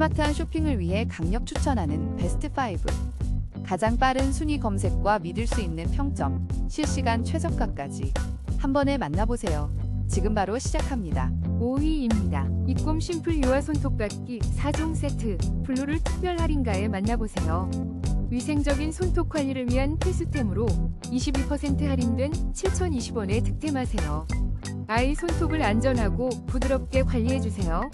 스마트한 쇼핑을 위해 강력 추천하는 베스트 5. 가장 빠른 순위 검색과 믿을 수 있는 평점, 실시간 최저가까지 한 번에 만나보세요. 지금 바로 시작합니다. 5위입니다. 이꼼 심플 유화 손톱깎이 4종 세트 블루를 특별 할인가에 만나보세요. 위생적인 손톱 관리를 위한 필수템으로 22% 할인된 7,020원에 득템하세요. 아이 손톱을 안전하고 부드럽게 관리해주세요.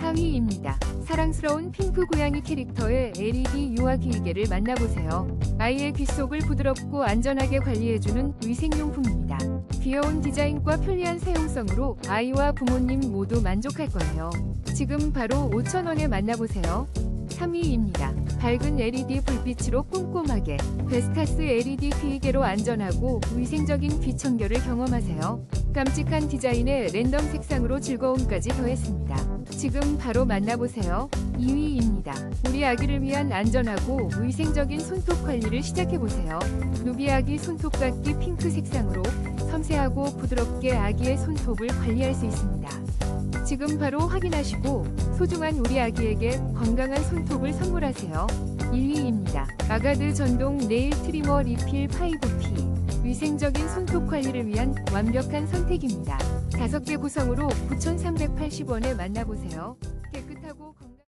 4위입니다. 사랑스러운 핑크 고양이 캐릭터의 LED 유화 기기계를 만나보세요. 아이의 귓속을 부드럽고 안전하게 관리해주는 위생용품입니다. 귀여운 디자인과 편리한 사용성으로 아이와 부모님 모두 만족할 거예요. 지금 바로 5,000원에 만나보세요. 3위입니다. 밝은 LED 불빛으로 꼼꼼하게 베스타스 LED 귀이개로 안전하고 위생적인 귀청결을 경험하세요. 깜찍한 디자인에 랜덤 색상으로 즐거움까지 더했습니다. 지금 바로 만나보세요. 2위입니다. 우리 아기를 위한 안전하고 위생적인 손톱 관리를 시작해보세요. 누비 아기 손톱깎이 핑크 색상으로 섬세하고 부드럽게 아기의 손톱을 관리할 수 있습니다. 지금 바로 확인하시고 소중한 우리 아기에게 건강한 손톱을 선물하세요. 1위입니다. 아가드 전동 네일 트리머 리필 5P. 위생적인 손톱 관리를 위한 완벽한 선택입니다. 5개 구성으로 9,380원에 만나보세요. 깨끗하고 건강